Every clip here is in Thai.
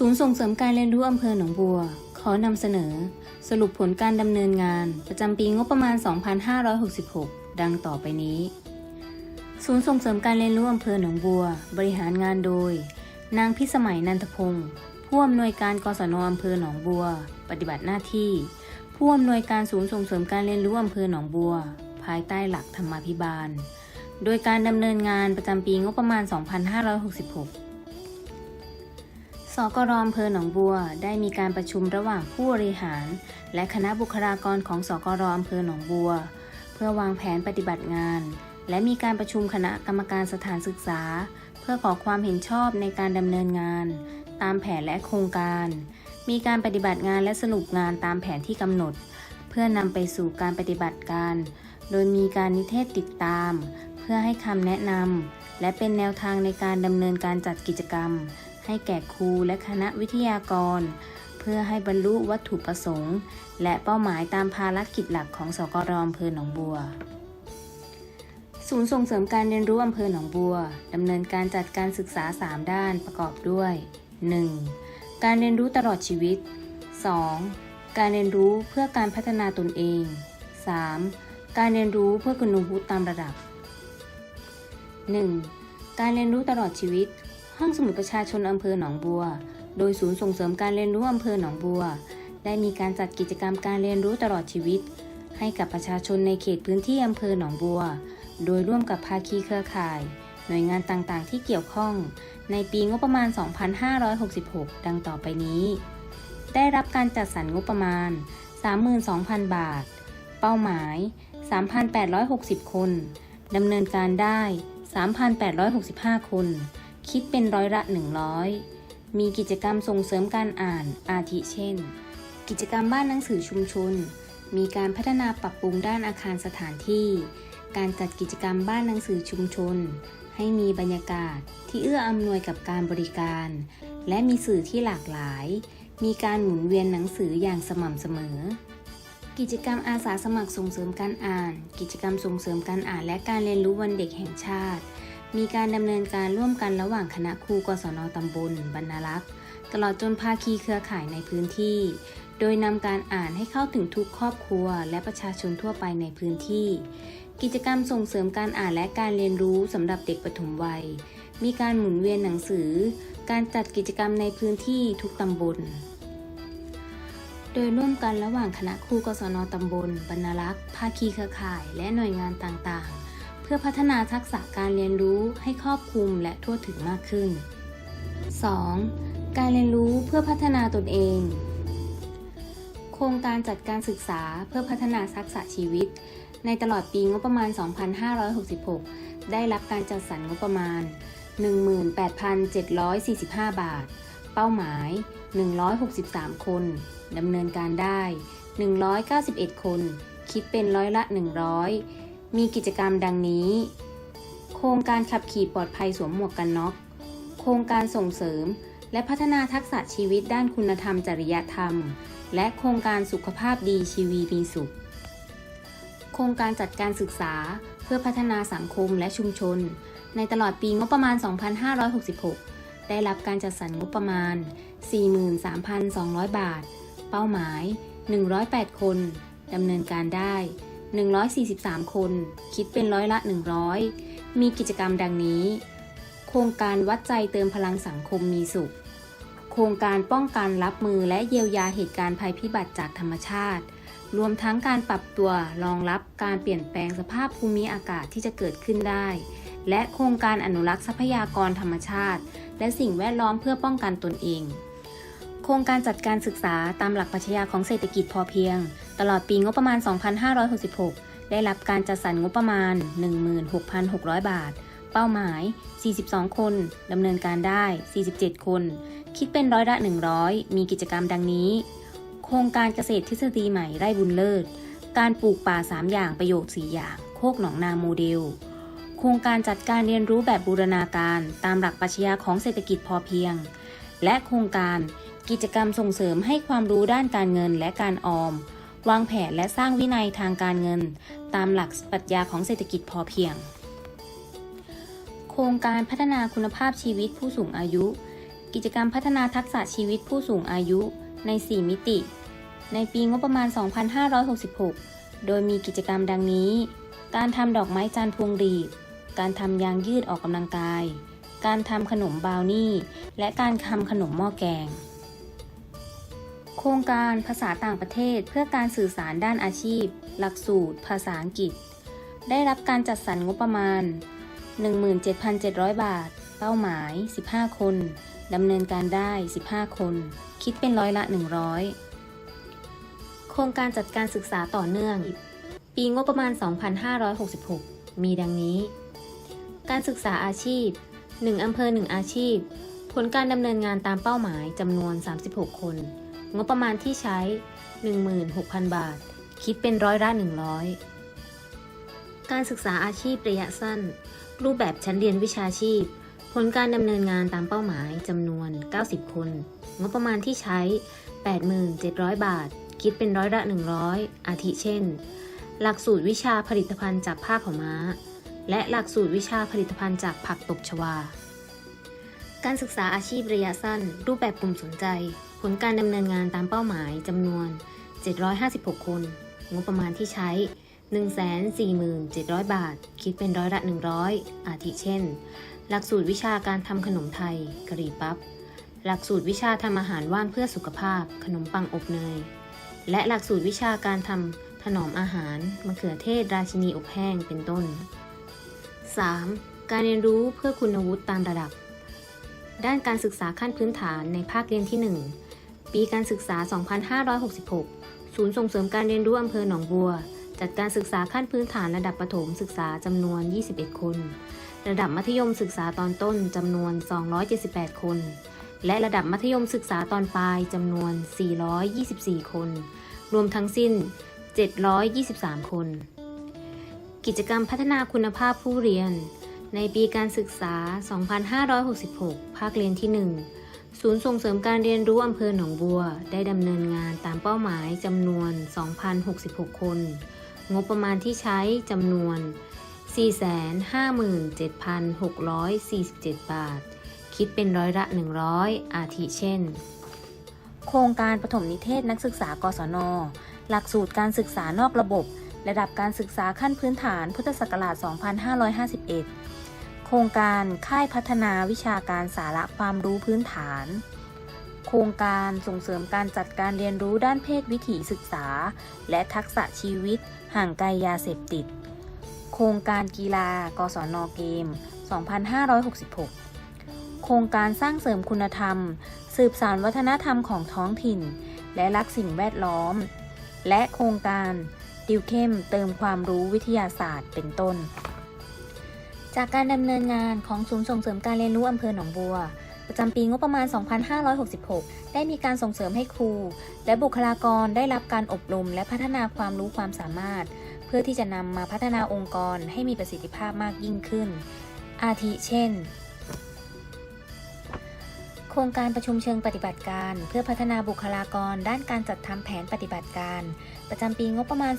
ศูนย์ส่งเสริมการเรียนรู้อำเภอหนองบัว ขอนำเสนอ สรุปผลการดำเนินงาน ประจำปีงบประมาณ 2566 ดังต่อไปนี้ ศูนย์ส่งเสริมการเรียนรู้อำเภอหนองบัว บริหารงานโดย นางพิสมัยนันทพงศ์ผู้อำนวยการกศนอำเภอหนองบัว ปฏิบัติหน้าที่ ผู้อำนวยการศูนย์ส่งเสริมการเรียนรู้อำเภอหนองบัว ภายใต้หลักธรรมาภิบาล โดยการดำเนินงานประจำปีงบประมาณ 2566 สกรอำเภอหนองบัว ได้มีการประชุมระหว่างผู้บริหาร และคณะบุคลากรของสกรอำเภอหนองบัว เพื่อวางแผนปฏิบัติงาน และมีการประชุมคณะกรรมการสถานศึกษา เพื่อขอความเห็นชอบในการดำเนินงาน ตามแผนและโครงการ มีการปฏิบัติงานและสรุปงานตามแผนที่กำหนด เพื่อนำไปสู่การปฏิบัติการ โดยมีการนิเทศติดตาม เพื่อให้คำแนะนำและเป็นแนวทางในการดำเนินการจัดกิจกรรม ให้แก่ครูและคณะวิทยากร เพื่อให้บรรลุวัตถุประสงค์ และเป้าหมายตามภารกิจหลักของสกรอำเภอหนองบัว ศูนย์ส่งเสริมการเรียนรู้อำเภอหนองบัวดำเนินการจัดการศึกษา 3 ด้านประกอบด้วย 1. การเรียนรู้ตลอดชีวิต 2. การเรียนรู้เพื่อการพัฒนาตนเอง 3. การเรียนรู้เพื่อคุณวุฒิตามระดับ 1. การเรียนรู้ตลอดชีวิต ห้องสมุดประชาชนอำเภอหนองบัว โดยศูนย์ส่งเสริมการเรียนรู้อำเภอหนองบัว ได้มีการจัดกิจกรรมการเรียนรู้ตลอดชีวิต ให้กับประชาชนในเขตพื้นที่อำเภอหนองบัว โดยร่วมกับภาคีเครือข่าย หน่วยงานต่างๆ ที่เกี่ยวข้อง ในปีงบประมาณ 2566 ดังต่อไปนี้ ได้รับการจัดสรรงบประมาณ 32,000 บาท เป้าหมาย 3,860 คนดำเนินการได้ 3,865 คน คิดเป็นร้อยละ 100 มีกิจกรรมส่งเสริมการอ่านอาทิเช่น กิจกรรมบ้านหนังสือชุมชน มีการพัฒนาปรับปรุงด้านอาคารสถานที่ การจัดกิจกรรมบ้านหนังสือชุมชน ให้มีบรรยากาศที่เอื้ออำนวยกับการบริการ และมีสื่อที่หลากหลาย มีการหมุนเวียนหนังสืออย่างสม่ำเสมอกิจกรรมอาสาสมัครส่งเสริมการอ่าน กิจกรรมส่งเสริมการอ่านและการเรียนรู้วันเด็กแห่งชาติ มีการดำเนินการร่วมกันระหว่างคณะครูกศนตำบลบรรณลักษ์ตลอดจนภาคีเครือข่ายในพื้นที่ โดยนำการอ่านให้เข้าถึงทุกครอบครัว และประชาชนทั่วไปในพื้นที่ กิจกรรมส่งเสริมการอ่านและการเรียนรู้สำหรับเด็กปฐมวัย มีการหมุนเวียนหนังสือ การจัดกิจกรรมในพื้นที่ทุกตำบล โดยร่วมกันระหว่างคณะครูกศนตำบลบรรณลักษ์ภาคีเครือข่าย และหน่วยงานต่างๆ พื่อพัฒนาทักษะการเรียนรู้ให้ครอบคลุมและทั่วถึงมากขึ้น 2. การเรียนรู้เพื่อพัฒนาตนเอง โครงการจัดการศึกษาเพื่อพัฒนาทักษะชีวิต ในตลอดปีงบประมาณ 2566 ได้รับการจัดสรรงบประมาณ 18,745 บาท เป้าหมาย 163 คน ดำเนินการได้ 191 คน คิดเป็นร้อยละ 100 มีกิจกรรมดังนี้ โครงการขับขี่ปลอดภัยสวมหมวกกันน็อก โครงการส่งเสริม และพัฒนาทักษะชีวิตด้านคุณธรรมจริยธรรม และโครงการสุขภาพดีชีวีมีสุข โครงการจัดการศึกษาเพื่อพัฒนาสังคมและชุมชน ในตลอดปีงบประมาณ 2566 ได้รับการจัดสรรงบประมาณ 43,200 บาท เป้าหมาย 108 คน ดำเนินการได้ 143 คน คิดเป็นร้อยละ 100 มีกิจกรรมดังนี้ โครงการวัดใจเติมพลังสังคมมีสุข โครงการป้องกันรับมือและเยียวยาเหตุการณ์ภัยพิบัติจากธรรมชาติ รวมทั้งการปรับตัวรองรับการเปลี่ยนแปลงสภาพภูมิอากาศที่จะเกิดขึ้นได้ และโครงการอนุรักษ์ทรัพยากรธรรมชาติ และสิ่งแวดล้อมเพื่อป้องกันตนเอง ครงการจัดการศึกษาตามหลักปรัชญาของเศรษฐกิจพอเพียง ตลอดปีงบประมาณ 2566 ได้รับการจัดสรรงบประมาณ 16,600 บาท เป้าหมาย 42 คนดำเนินการได้ 47 คน คิดเป็นร้อยละ 100 มีกิจกรรมดังนี้ โครงการเกษตรทฤษฎีใหม่ไร่บุญเลิศ การปลูกป่า 3 อย่างประโยชน์ 4 อย่าง โคกหนองนาโมเดลโครงการจัดการเรียนรู้แบบบูรณาการตามหลักปรัชญาของเศรษฐกิจพอเพียง และโครงการ กิจกรรมส่งเสริมให้ความรู้ด้านการเงินและการออม วางแผนและสร้างวินัยทางการเงิน ตามหลักปรัชญาของเศรษฐกิจพอเพียง โครงการพัฒนาคุณภาพชีวิตผู้สูงอายุ กิจกรรมพัฒนาทักษะชีวิตผู้สูงอายุใน 4 มิติ ในปีงบประมาณ 2566 โดยมีกิจกรรมดังนี้ การทำดอกไม้จันทร์พวงหรีดการทำยางยืดออกกำลังกาย การทำขนมบราวนี่ และการทำขนมหม้อแกง โครงการภาษาต่างประเทศเพื่อการสื่อสารด้านอาชีพ หลักสูตร ภาษาอังกฤษ ได้รับการจัดสรรงบประมาณ 17,700 บาท เป้าหมาย 15 คน ดำเนินการได้ 15 คน คิดเป็นร้อยละ 100 โครงการจัดการศึกษาต่อเนื่อง ปีงบประมาณ 2566 มีดังนี้ การศึกษาอาชีพ 1 อำเภอ 1 อาชีพ ผลการดำเนินงานตามเป้าหมายจำนวน 36 คน งบประมาณที่ใช้ 16,000 บาท คิดเป็นร้อยละ100 การศึกษาอาชีพระยะสั้น รูปแบบชั้นเรียนวิชาชีพ ผลการดำเนินงานตามเป้าหมายจำนวน 90 คน งบประมาณที่ใช้ 87,000 บาท คิดเป็นร้อยละ 100 อาทิเช่น หลักสูตรวิชาผลิตภัณฑ์จากผ้าขาวม้า และหลักสูตรวิชาผลิตภัณฑ์จากผักตบชวา การศึกษาอาชีพระยะสั้น รูปแบบกลุ่มสนใจ ผลการดำเนินงานตามเป้าหมายจำนวน 756 คน งบประมาณที่ใช้ 147,000 บาท คิดเป็นร้อยละ 100 อาทิเช่น หลักสูตรวิชาการทำขนมไทยกะหรี่ปั๊บ หลักสูตรวิชาทำอาหารว่างเพื่อสุขภาพ ขนมปังอบเนย และหลักสูตรวิชาการทำถนอมอาหารมะเขือเทศราชินีอบแห้งเป็นต้น 3. การเรียนรู้เพื่อคุณวุฒิตามระดับ ด้านการศึกษาขั้นพื้นฐานในภาคเรียนที่ 1 ปีการศึกษา 2566 ศูนย์ส่งเสริมการเรียนรู้อำเภอหนองบัว จัดการศึกษาขั้นพื้นฐานระดับประถมศึกษาจำนวน 21 คน ระดับมัธยมศึกษาตอนต้นจำนวน 278 คน และระดับมัธยมศึกษาตอนปลายจำนวน 424 คน รวมทั้งสิ้น 723 คน กิจกรรมพัฒนาคุณภาพผู้เรียน ในปีการศึกษา 2566 ภาคเรียนที่ 1 ศูนย์ส่งเสริมการเรียนรู้อำเภอหนองบัว ได้ดำเนินงานตามเป้าหมายจำนวน 2,066 คน งบประมาณที่ใช้จำนวน 457,647 บาท คิดเป็นร้อยละ 100 อาทิเช่น โครงการปฐมนิเทศนักศึกษากศน หลักสูตรการศึกษานอกระบบ ระดับการศึกษาขั้นพื้นฐานพุทธศักราช 2551 โครงการค่ายพัฒนาวิชาการสาระความรู้พื้นฐาน โครงการส่งเสริมการจัดการเรียนรู้ด้านเพศวิถีศึกษา และทักษะชีวิตห่างไกลยาเสพติด โครงการกีฬากศนเกม 2566 โครงการสร้างเสริมคุณธรรม สืบสานวัฒนธรรมของท้องถิ่น และรักสิ่งแวดล้อม และโครงการ ติวเข้มเติมความรู้วิทยาศาสตร์เป็นต้น จากการดำเนินงานของศูนย์ส่งเสริมการเรียนรู้อำเภอหนองบัว ประจำปีงบประมาณ 2566 ได้มีการส่งเสริมให้ครู และบุคลากรได้รับการอบรมและพัฒนาความรู้ความสามารถ เพื่อที่จะนำมาพัฒนาองค์กรให้มีประสิทธิภาพมากยิ่งขึ้น อาทิเช่น ครงการประชุมเชิงปฏิบัติการ เพื่อพัฒนาบุคลากรด้านการจัดทำแผนปฏิบัติการ ประจำปีงบประมาณ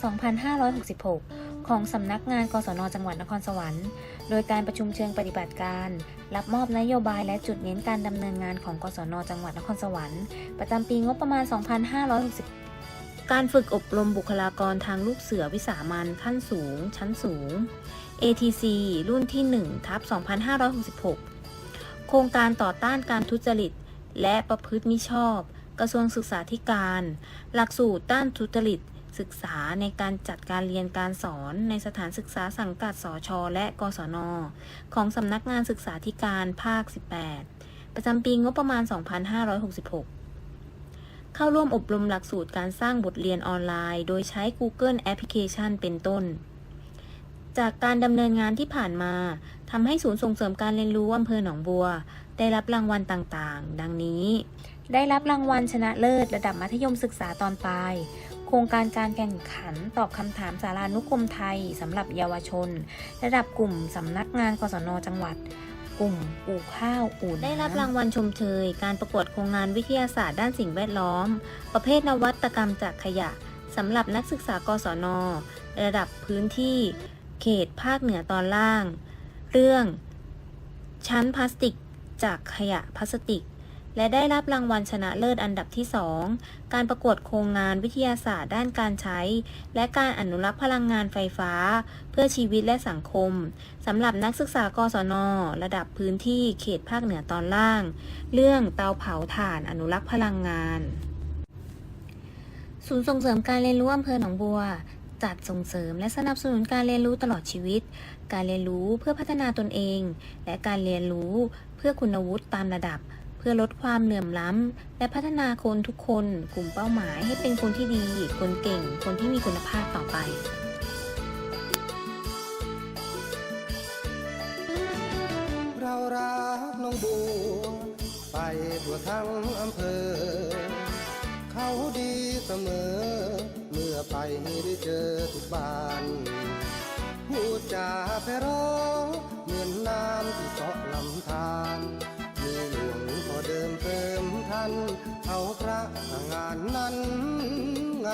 2566 ของสำนักงานกศนจังหวัดนครสวรรค์ โดยการประชุมเชิงปฏิบัติการ รับมอบนโยบายและจุดเน้นการดำเนินงานของกศนจังหวัดนครสวรรค์ ประจำปีงบประมาณ 2560 การฝึกอบรมบุคลากรทางลูกเสือวิสามันขั้นสูง ชั้นสูง ATC รุ่นที่1ทับ2566 โครงการต่อต้านการทุจริต และประพฤติมิชอบ กระทรวงศึกษาธิการ หลักสูตรต้านทุจริต ศึกษาในการจัดการเรียนการสอนในสถานศึกษาสังกัดสช และกศน ของสำนักงานศึกษาธิการภาค 18 ประจำปีงบประมาณ 2566เข้าร่วมอบรมหลักสูตรการสร้างบทเรียนออนไลน์ โดยใช้ Google Application เป็นต้น จากการดำเนินงานที่ผ่านมาทำให้ศูนย์ส่งเสริมการเรียนรู้อำเภอหนองบัว ได้รับรางวัลต่างๆ ดังนี้ ได้รับรางวัลชนะเลิศระดับมัธยมศึกษาตอนปลาย โครงการการแข่งขันตอบคำถามสารานุกรมไทยสำหรับเยาวชน ระดับกลุ่มสำนักงานกศนจังหวัด กลุ่มปลูกข้าวอู่ได้รับรางวัลชมเชย การประกวดโครงงานวิทยาศาสตร์ด้านสิ่งแวดล้อม ประเภทนวัตกรรมจากขยะสำหรับนักศึกษากศนระดับพื้นที่ เขตภาคเหนือตอนล่าง เรื่อง ชั้นพลาสติกจากขยะพลาสติก และได้รับรางวัลชนะเลิศอันดับที่ 2 การประกวดโครงงานวิทยาศาสตร์ด้านการใช้ และการอนุรักษ์พลังงานไฟฟ้า เพื่อชีวิตและสังคมสำหรับนักศึกษากศน ระดับพื้นที่เขตภาคเหนือตอนล่าง เรื่องเตาเผาถ่านอนุรักษ์พลังงานศูนย์ส่งเสริมการเรียนรู้อำเภอหนองบัว จัดส่งเสริมและสนับสนุนการเรียนรู้ตลอดชีวิต การเรียนรู้เพื่อพัฒนาตนเอง และการเรียนรู้เพื่อคุณวุฒิตามระดับ เพื่อลดความเหลื่อมล้ำ และพัฒนาคนทุกคน กลุ่มเป้าหมายให้เป็นคนที่ดี คนเก่ง คนที่มีคุณภาพต่อไปเรารักน้องบัวไปทั่วทั้งอำเภอ เขาดีเสมอเมื่อ ไปได้เจอทุกบ้านพูดจาแพเราะเหมือนน้ำที่เกาะลำธารมีหลวงพอเดิมเติมทันเอาพระงานนั้นไง